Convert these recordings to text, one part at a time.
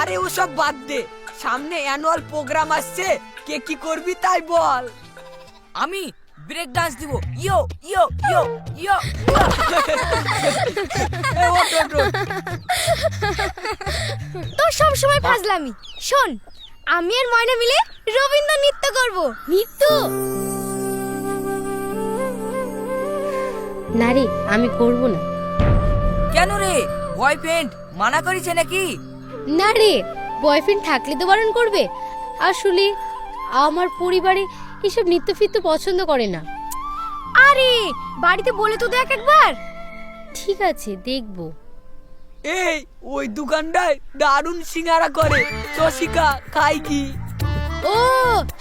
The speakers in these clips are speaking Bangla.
আরে ওসব বাদ দে। সামনে অ্যানুয়াল প্রোগ্রাম আসছে কে কি করবি তাই বল। আমি ব্রেক ডান্স দিব। ইয়ো ইয়ো ইয়ো ইয়ো। তোর সব সময় ফাজলামি। শোন আমি আর ময়না মিলে রবীন্দ্র নৃত্য করব। নৃত্য? না রে আমি করব না। কেন রে? বয়ফ্রেন্ড মানা করেছে নাকি? না রে বয়ফ্রেন্ড থাকলে তো বারণ করবে। আসলে আমার পরিবারে এসব নিত্য ফিত্য পছন্দ করে না। আরে বাড়িতে বলে তো দেখ একবার। ঠিক আছে দেখব। এই ওই দোকানটায় দারুণ সিঙ্গারা করে। চশিকা খাই কি? ও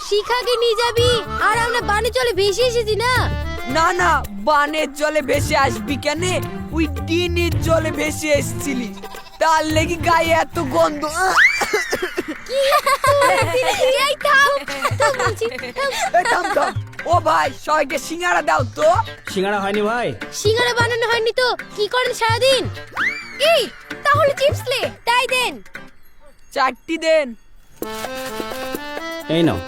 শিখাকে নিয়ে যাবি? আর আমরা বানে চলে ভেসে এসেছি না? না না বানের জলে ভেসে আসবি কেন? ওই ডিনের জলে ভেসে এসছিলি। তার লেগে গায়ে এত গন্ধ। এই থাম থাম বলছি, থাম। এ, থাম, থাম। ও ভাই সবাইকে সিঙ্গারা দাও তো। সিঙ্গারা হয়নি ভাই। সিঙ্গারা বানানো হয়নি তো কি করেন সারাদিন? এই তাহলে চিপস লে তাই দেন। চারটি দেন। এই নাও।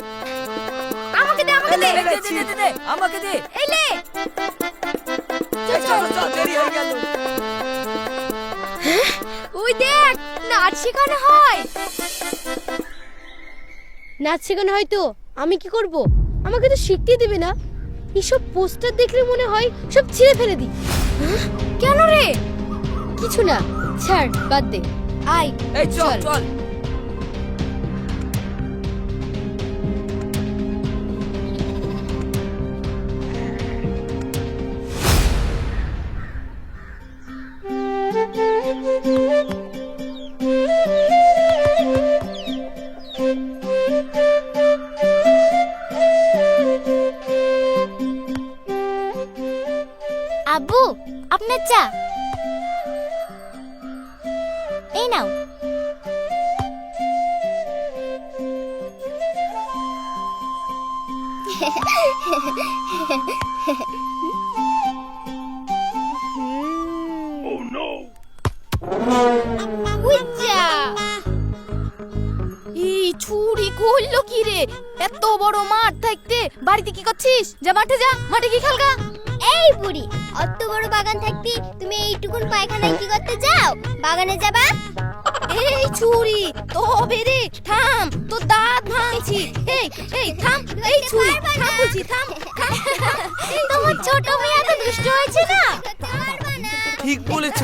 আমাকে দে আমাকে দে। দে, দে, দে, দে, দে, আমাকে দে এই লে। নাচ শেখানো হয়। নাচ শেখানো হয়তো আমি কি করব? আমাকে তো শিখতে দেবে না। এসব পোস্টার দেখলে মনে হয় সব ছিঁড়ে ফেলে দিই কেন রে? কিছু না ছাড় বাদ দে। আয় এই চল। চল। আব্বু আপনার চা। এই নাও। উজ্জা এই ছুরি করল কি রে এত বড় মাঠ থাকতে বাড়িতে কি করছিস? যা মাঠে যা মাঠে কি খেলগা? এই বুড়ি অত বড় বাগান থাকতে তুমি এইটুকুন পায়খানায় কি করতে যাও বাগানে যাবা? এই ছুরি তবে রে থাম তো দাঁত ভাঙছি। এই এই থাম এই ছুরি থাম বলছি থাম তোমার ছোট মেয়ে এত দুষ্ট হয়েছে না? ঠিক বলেছ।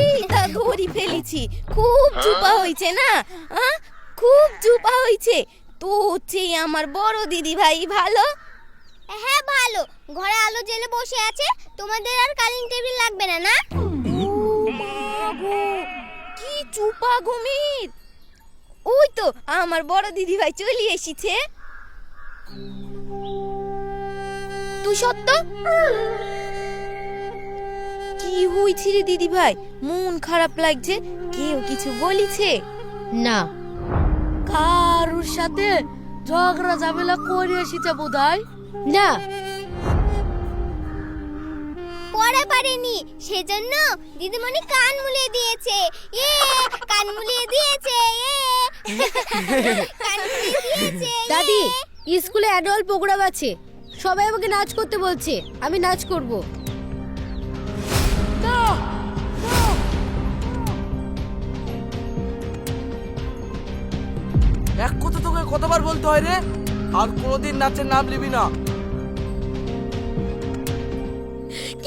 এই তা ধরি ফেলেছি। খুব চুপা হয়েছে না? আহ? খুব চুপা হয়েছে। তো চেয়ে আমার বড় দিদি ভাই ভালো? হ্যাঁ ভালো। ঘরে আলো জ্বেলে বসে আছে তোমাদের আর কালিং টেবিল লাগবে না না? কি চুপা ঘুমির। ওই তো আমার বড় দিদি ভাই চলে এসেছে। তুই সত্য? কি হয়েছে রে দিদি ভাই মন খারাপ লাগছে কেউ কিছু বলিছে? না। কারুর সাথে ঝগড়া ঝামেলা করে এসেছে বোধহয়? না। পড়া পারেনি সেজন্য দিদিমণি কান মুলিয়ে দিয়েছে। এ কান মুলিয়ে দিয়েছে এ। কান মুলিয়ে দিয়েছে। দাদি স্কুলে অ্যানুয়াল প্রোগ্রাম আছে। সবাই আমাকে নাচ করতে বলছে। আমি নাচ করব। এক কথা তোকে কতবার বলতে হয় রে? আর কোনোদিন নাচের নাম নিবি না।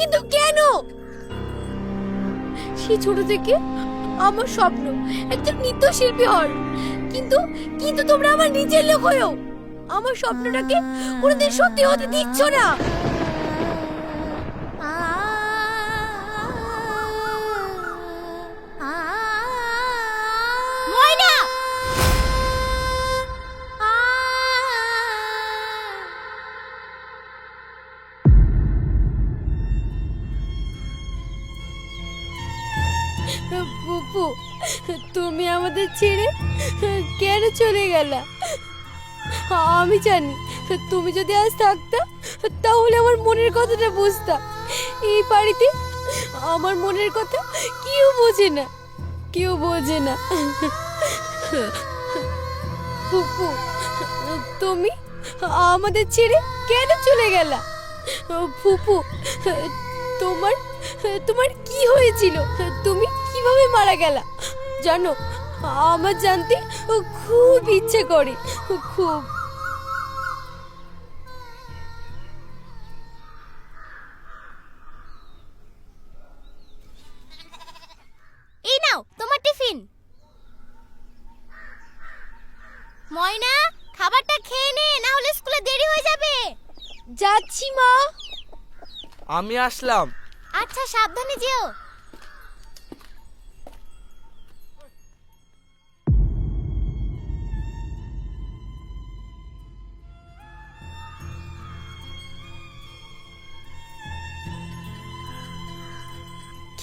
কিন্তু কেন? সে ছোট থেকে আমার স্বপ্ন, একজন নৃত্যশিল্পী হওয়ার। কিন্তু কিন্তু তোমরা আমার নিজের লোক হয়েও আমার স্বপ্নটাকে কোনোদিন সত্যি হতে দিচ্ছ না। ছেড়ে কেন চলে গেলা? আমি জানি, তুমি যদি আজ থাকতা, তাহলে আমার মনের কথাটা বুঝতাম এই বাড়িতে আমার মনের কথা কেউ বোঝে না, কেউ বোঝে না। ফুপু তুমি আমাদের ছেড়ে কেন চলে গেলা? ফুপু তোমার তোমার কি হয়েছিল? তুমি কীভাবে মারা গেলা? জানো আমার জানতে খুব ইচ্ছে করে খুব। এই নাও তোমার টিফিন। ময়না খাবারটা খেয়ে নে না হলে স্কুলে দেরি হয়ে যাবে। যাচ্ছি মা। আমি আসলাম। আচ্ছা সাবধানে যেও।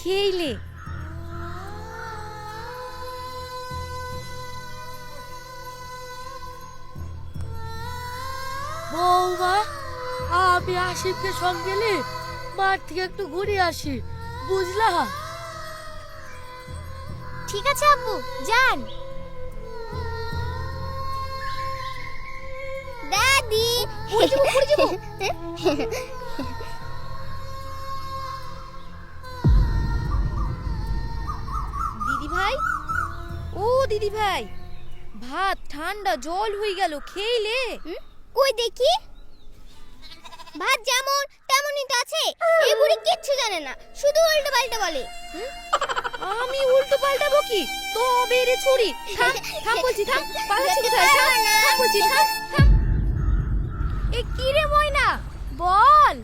খেইলে। বৌমা আমি আসিফকে সঙ্গে গেলে মাঠ থেকে একটু ঘুরে আসি বুঝলা? ঠিক আছে আব্বু যান। দিদি। দিদি ভাই? ভাত ঠান্ডা জল হয়ে গেল খেইলে। হুম? কই দেখি? ভাত যেমন তেমনই তো আছে। এই বুড়ি কিচ্ছু জানে না শুধু উল্টো পাল্টা বলে আমি উল্টো পাল্টাবো কি তবে রে ছুরি। থাম থাম বলছি থাম। পালাচ্ছি কোথায়? থাম থাম বলছি থাম থাম। এ কি রে ময়না? বল।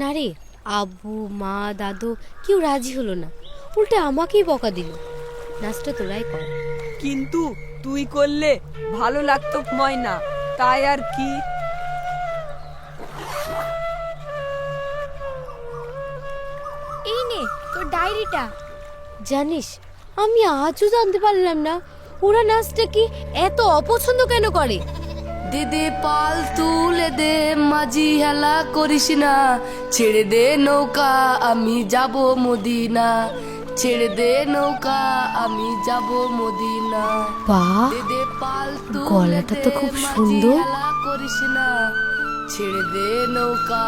না রে আব্বু মা দাদু কেউ রাজি হলো না। উল্টে আমাকেই বকা দিল। নাচটা তোরাই কর। কিন্তু তুই করলে ভালো লাগতো ময়না তাই আর কি? এই নে তোর ডায়েরিটা। জানিস আমি আজও জানতে পারলাম না ওরা নাচটা কি এত অপছন্দ কেন করে? দিদি পাল তুলে দে মাঝি হেলা করিস না ছেড়ে দে নৌকা আমি যাব মদিনা। ছেড়ে দে নৌকা আমি যাব মদিনা। বাহ দিদি পাল তুলে গলাটা তো খুব সুন্দর। করিস না। ছেড়ে দে নৌকা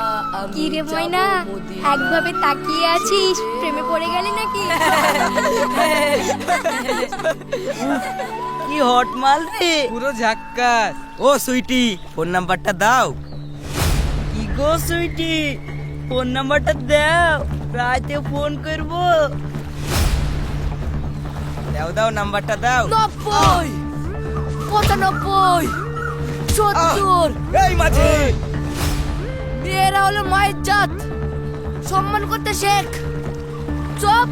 কি রে ময়না? একভাবে তাকিয়ে আছিস? প্রেমে পড়ে গেলি নাকি? কি হট মাল রে? পুরো ঝাক্কাস। ও সুইটি ফোন নাম্বারটা দাও। কি গো সুইটি? ফোন নাম্বারটা দাও। রাতে ফোন করব। দাও দাও নাম্বারটা দাও। নব্বই পঁচানব্বই সত্তর। এই মাঝে। মেয়েরা হলো মায়ের জাত। সম্মান করতে শেখ। চপ।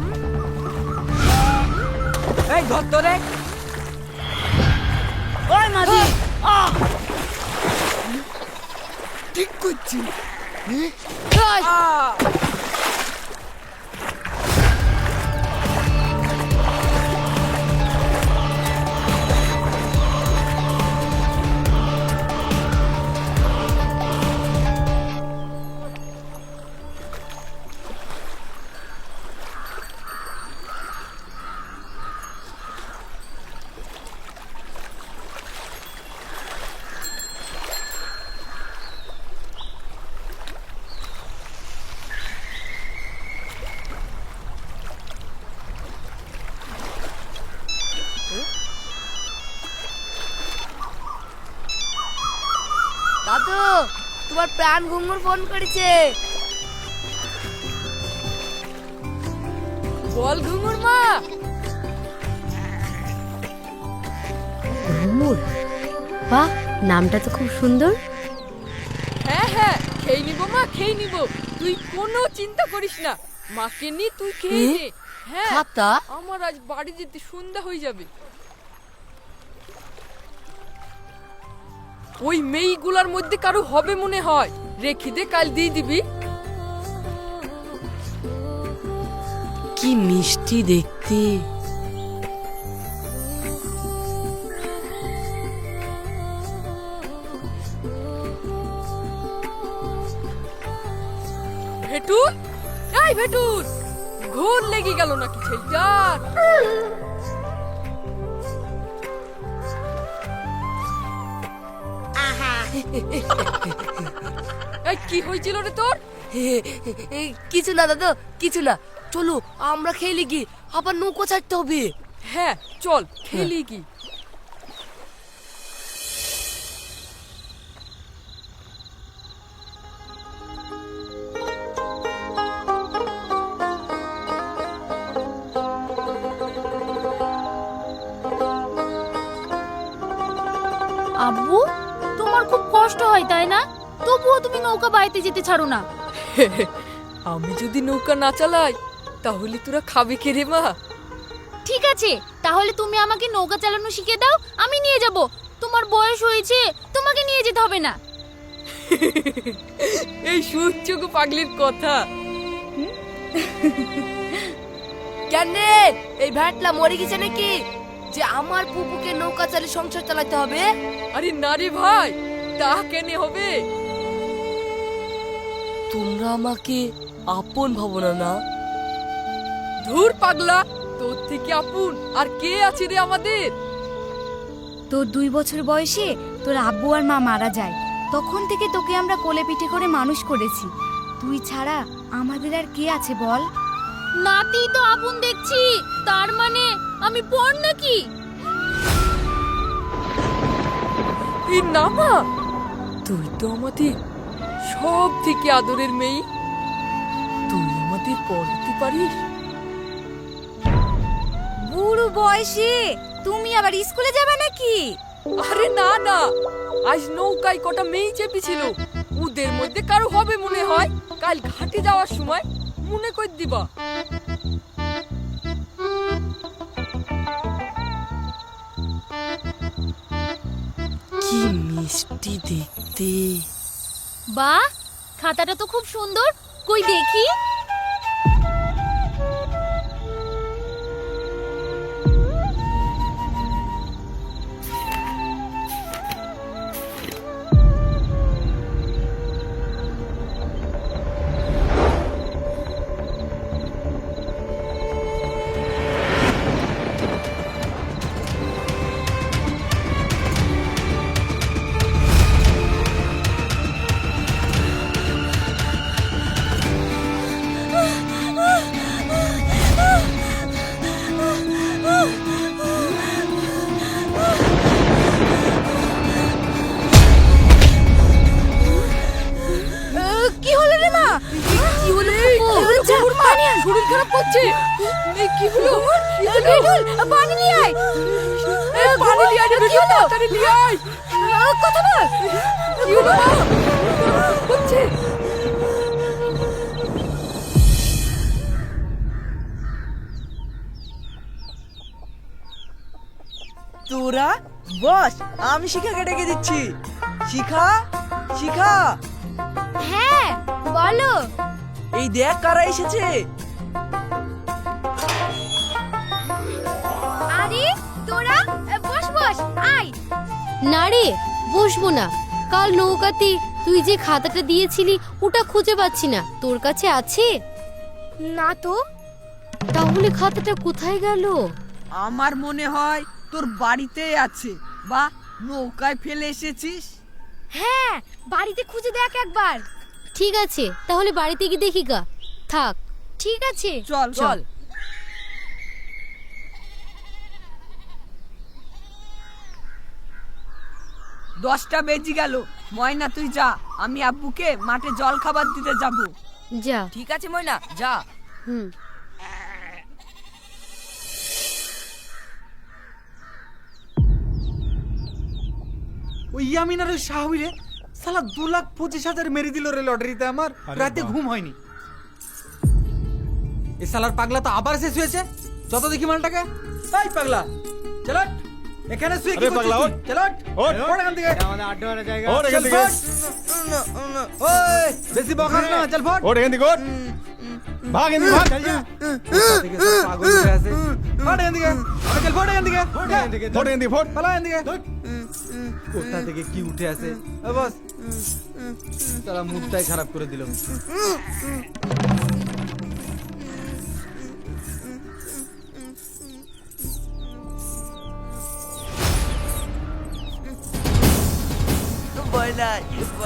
এই ধর তো রে। ওই মাঝি। ঠিক করছি। তোমার প্রাণ ঘুঙুর ফোন করেছে। বল ঘুঙুর মা। ঘুমুর বাহ নামটা তো খুব সুন্দর। হ্যাঁ হ্যাঁ খেয়ে নিব মা খেয়ে নিব। তুই কোনো চিন্তা করিস না। মাকে নি তুই খেয়ে নে। হ্যাঁ আমার আজ বাড়ি যেতে সন্ধ্যা হয়ে যাবে। ওই মেয়েগুলার মধ্যে কারও হবে মনে হয়। রেখে দে কাল দিয়ে দিবি। কি মিষ্টি দেখতে। ভেটুল এই ভেটুল ঘোর লেগে গেল নাকি ছেলেটার? এই কি হয়েছিল রে তোর? কিছু না দাদা কিছু না। চলো আমরা খেলে কি আবার নৌকো ছাড়তে হবে। হ্যাঁ চল খেলি কি আব্বু? কষ্ট হয় তাই না? তবুও তুমি নৌকা বাইতে যেতে ছাড়ো না। আমি যদি নৌকা না চালাই তাহলে তোরা খাবে কে রে মা? ঠিক আছে তাহলে তুমি আমাকে নৌকা চালানো শিখে দাও আমি নিয়ে যাব। তোমার বয়স হয়েছে তোমাকে নিয়ে যেতে হবে না। এই সূর্যক পাগলির কথা। কেন রে? এই ভ্যাটলা মরে গেছে নাকি? যে আমার পুপুকে নৌকা চালে সংসার চালাতে হবে? আরে না রে ভাই তা কেনে হবে? তোমরা আমাকে আপন ভাবো না? না ধুর পাগলা তোর থেকে আপন। আর কে আছে রে আমাদের? তোর দুই বছর বয়সে তোর আব্বু আর মা মারা যায়। তখন থেকে তোকে আমরা কোলে পিঠে করে মানুষ করেছি। তুই ছাড়া আমাদের আর কে আছে বল? নাতি তো আপন দেখছি। তার মানে আমি পর নাকি? এই না মা তুই তো আমাদের সব থেকে আদরের মেয়ে। তুই আমাদের পড়াতে পারিস? বুড়ো বয়সে তুমি আবার স্কুলে যাবে নাকি? আরে না না। আজ নৌকায় কটা মেয়ে চেপেছিল। ওদের মধ্যে কারও হবে মনে হয়। কাল ঘাটে যাওয়ার সময় মনে কর দিবা। কি মিষ্টি দেখতে বা খাতাটা তো খুব সুন্দর। কই দেখি। কি হলো? তাড়াতাড়ি নিয়ে আয়। কথা বল কি হলো হচ্ছে। তোরা বস আমি শিখাকে ডেকে দিচ্ছি। শিখা শিখা। হ্যাঁ বলো। এই দেখ কারা এসেছে। না রে বসবো না। কাল নৌকাতে তুই যে খাতাটা দিয়েছিলি ওটা খুঁজে পাচ্ছি না। তোর কাছে আছে? না তো। তাহলে খাতাটা কোথায় গেল? আমার মনে হয় তোর বাড়িতেই আছে। বা নৌকায় ফেলে এসেছিস? হ্যাঁ বাড়িতে খুঁজে দেখ একবার। ঠিক আছে তাহলে বাড়িতে গিয়ে দেখি গা। থাক। ঠিক আছে। চল। চল। দশটা বেজে গেল। ময়না তুই যা। আমি আব্বুকে মাঠে জল খাবার দিতে যাব। যা। ঠিক আছে ময়না? যা। হুম। ওই ইয়ামিন আর ওই শাহবিরে সালা দু লাখ পঁচিশ হাজার মেরে দিল রে লটারিতে আমার। রাতে ঘুম হয়নি। এ সালার পাগলা তো আবার শেষ হয়েছে। যত দেখি মালটাকে। তাই পাগলা চলো এখানে শুয়ে কি আরে পাগলা, করছিস ওঠ। তুই? চলো ওঠ। ওঠ এখান থেকে ওঠ এখান চল, থেকে ফট। ওই বেশি বকাস না চল ফট ওঠ এখান থেকে ওঠ ভাগ এখান থেকে ভাগ কোথা থেকে সব পাগল উঠে আসে। ফট এখান থেকে আরে চল ফট এখান থেকে ফোট এখান থেকে ফোট পালা এখান থেকে কোথা থেকে কি উঠে আসে ও বস তারা মুডটাই খারাপ করে দিল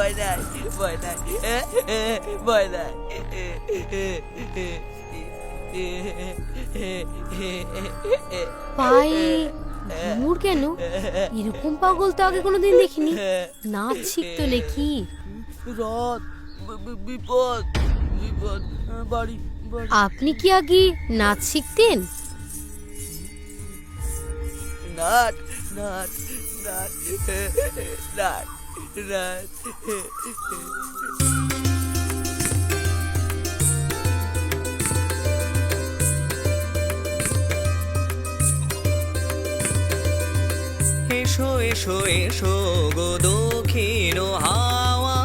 ভয় নাই ভয় নাই ভয় নাই পায়ে ঘুমুর কেন? এরকম পাগল তো আগে কোনোদিন দেখিনি। নাচ শিখতো নাকি? বি- বিপদ বিপদ বাড়ি আপনি কি আগে নাচ শিখতেন? নাট নাট নাট নাট নাট এসো এসো এসো গো দক্ষিণ হাওয়া।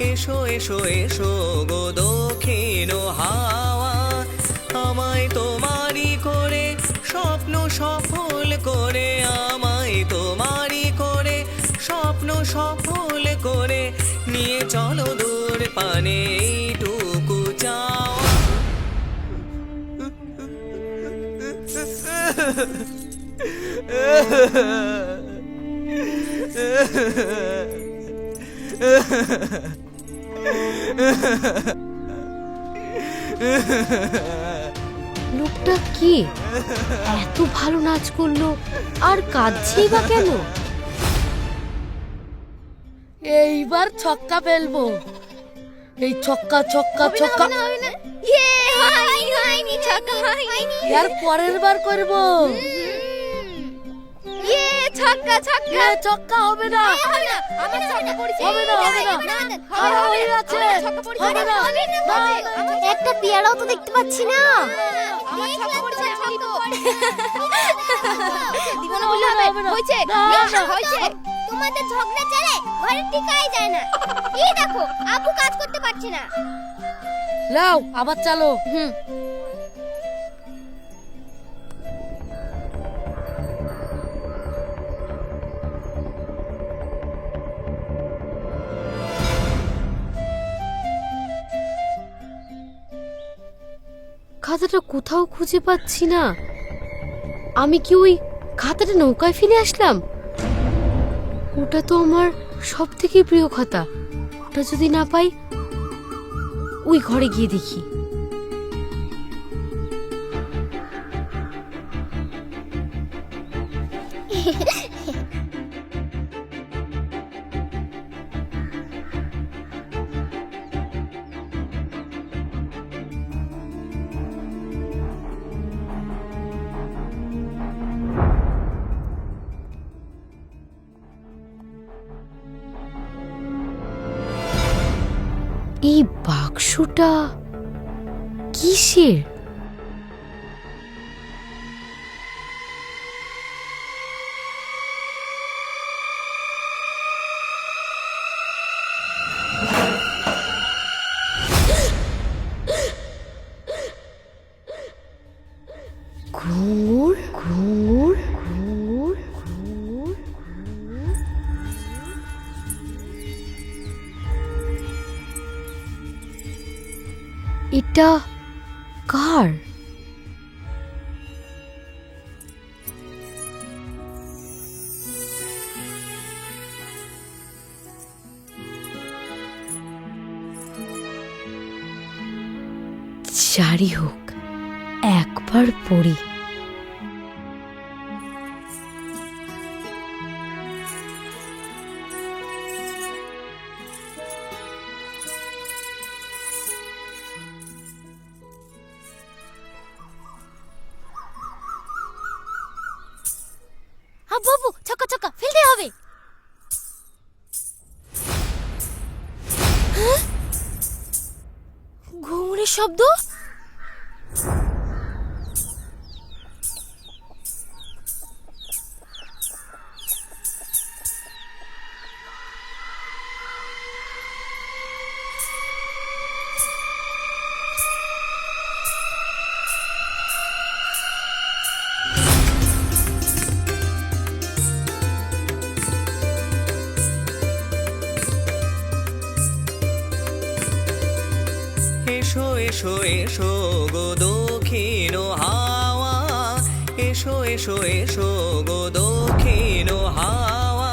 এসো এসো এসো গো দক্ষিণ হাওয়া। আমায় তোমারই করে, স্বপ্ন সফল করে। আমায় তোমারই করে, স্বপ্ন সফল করে নিয়ে চলো দূর পানে এইটুকু চাওয়া লোকটা কি? এত ভালো নাচ করল। আর কাঁদছেই বা কেন? এইবার ছক্কা ফেলব এই ছক্কা ছক্কা ছক্কা ইয়ে এর পরের বার করব ইয়ে ছক্কা ছক্কা ছক্কা হবে না হবে না আমার ছক্কা পড়েছে হবে না, হবে না। আর হয়ে যাচ্ছে। হবে না। না, না, একটা পেয়ারাও তো দেখতে পাচ্ছি না আমার ছক্কা পড়েছে আমি তো দিব না বললে হবে হবে হয়েছে না, না। হয়েছে তোমাদের ঝগড়া চলে ঘরে টিকাই যায় না। এই দেখো আবু কাজ করতে পারছে না। লাও আবার চালো। হুম। খাতাটা কোথাও খুঁজে পাচ্ছি না। আমি কি ওই খাতাটা নৌকায় ফেলে আসলাম? ওটা তো আমার সব থেকে প্রিয় খাতা। ওটা যদি না পাই, ওই ঘরে গিয়ে দেখি। বাক্সটা কিসের? এটা কার? যারই হোক একবার পড়ি। এসো গো দক্ষিণ হাওয়া। এসো এসো এসো গো দক্ষিণ হাওয়া।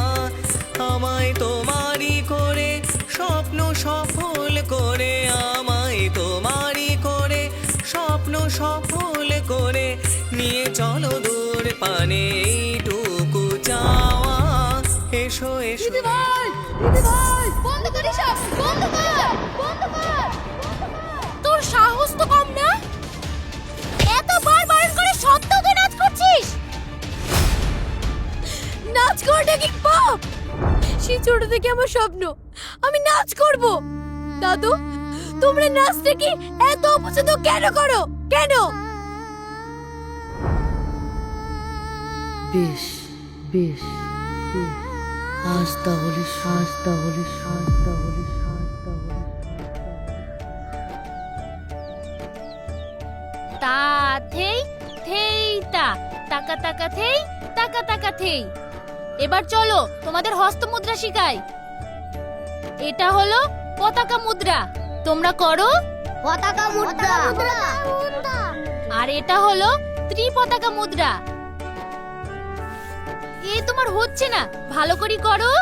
আমায় তোমারই করে, স্বপ্ন সফল করে, আমায় তোমারই করে, স্বপ্ন সফল করে। নিয়ে চলো দূর পানে এইটুকু চাওয়া। এসো এসো। বন্ধ কর সব বন্ধ কর বন্ধ কর। তো কম না? এত বার বারণ করে সত্ত্বেও নাচ করছিস? নাচ করাটা কি পাপ? সেই ছোট থেকে আমার স্বপ্ন। আমি নাচ করব। দাদু, তোমরা নাচতে কি এত অপছন্দ কেন করো? কেন? বেশ বেশ। আজ তাহলে আজ তাহলে আজ তাহলে তা থেই থেই তা। টাকা টাকা থেই টাকা টাকা থেই। এবার চলো তোমাদের হস্ত মুদ্রা শিখাই। এটা হলো পতাকা মুদ্রা। তোমরা করো। পতাকা মুদ্রা। আর এটা হলো ত্রিপতাকা মুদ্রা। এ তোমার হচ্ছে না। ভালো করে করো।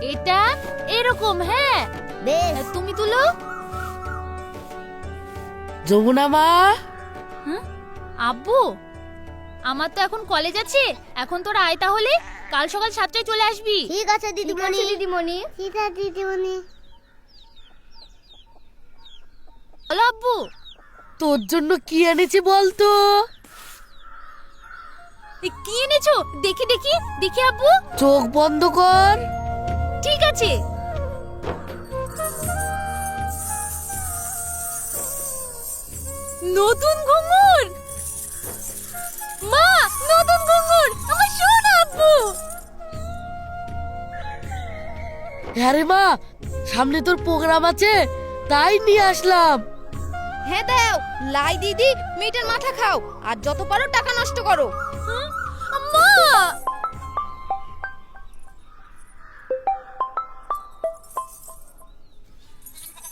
এটা এরকম হ্যাঁ। বেশ। তুমি তুলো। যমুনা মা? আব্বু আমার তো এখন কলেজ আছে এখন তোরা আয় তাহলে? কাল সকাল সাতটায় চলে আসবি। ঠিক আছে দিদিমণি। দিদিমণি। ঠিক আছে দিদিমণি। বলো আব্বু। তোর জন্য কি এনেছি বলতো? এ, কি এনেছো? দেখি দেখি দেখি আব্বু। চোখ বন্ধ কর। ঠিক আছে। নতুন ঘুঙুর! নতুন ঘুঙুর আমার সোনা আব্বু। হ্যাঁ রে মা সামনে তোর প্রোগ্রাম আছে তাই নিয়ে আসলাম। হ্যাঁ দাও লাই দিদি মেয়েটার মাথা খাও আর যত পারো টাকা নষ্ট করো। মা!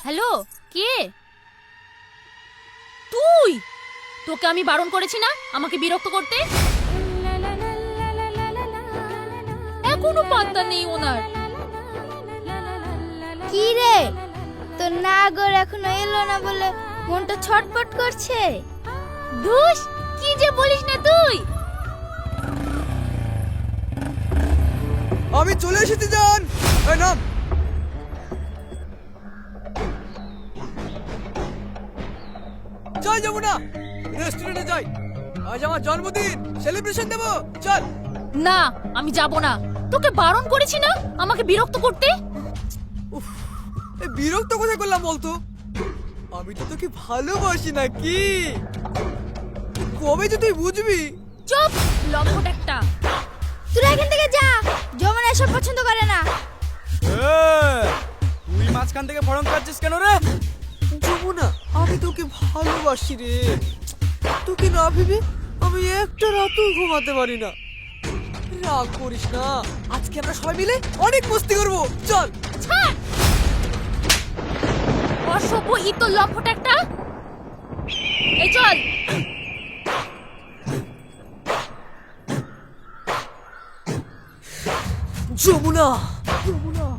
হ্যালো কে? তুই! তোকে আমি বারণ করেছি না আমাকে বিরক্ত করতে? এখনও পাত্তা নেই ওনার। কি রে? তোর নাগর এখনও এলো না বলে মনটা ছটপট করছে। ধুস কি যে বলিস না তুই? আমি চলে এসেছি জান। এই নাম। চল যাব না রেস্টুরেন্টে যাই। আজ আমার জন্মদিন। সেলিব্রেশন দেবো। চল। না আমি যাব না। তোকে বারণ করেছি না? আমাকে বিরক্ত করতে? এই বিরক্ত কোথায় করলাম বলতো? আমি তো তোকে ভালোবাসি নাকি? কবে যে তুই বুঝবি? চুপ! লম্পট একটা। তুই এখান থেকে যা। যমুনা এসব পছন্দ করে না। তুই মাঝখান থেকে ফড়ং কাটছিস কেন রে? যমুনা আমি তোকে ভালোবাসি রে। তোকে না ভেবে আমি একটা রাতও ঘুমাতে পারি না। রাগ করিস না। আজকে আমরা সবাই মিলে অনেক মস্তি করব। চল। ছাড়! অসভ্য একটা। এই চল। যমুনা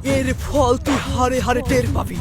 এর ফল তুই হারে হারে টের পাবি।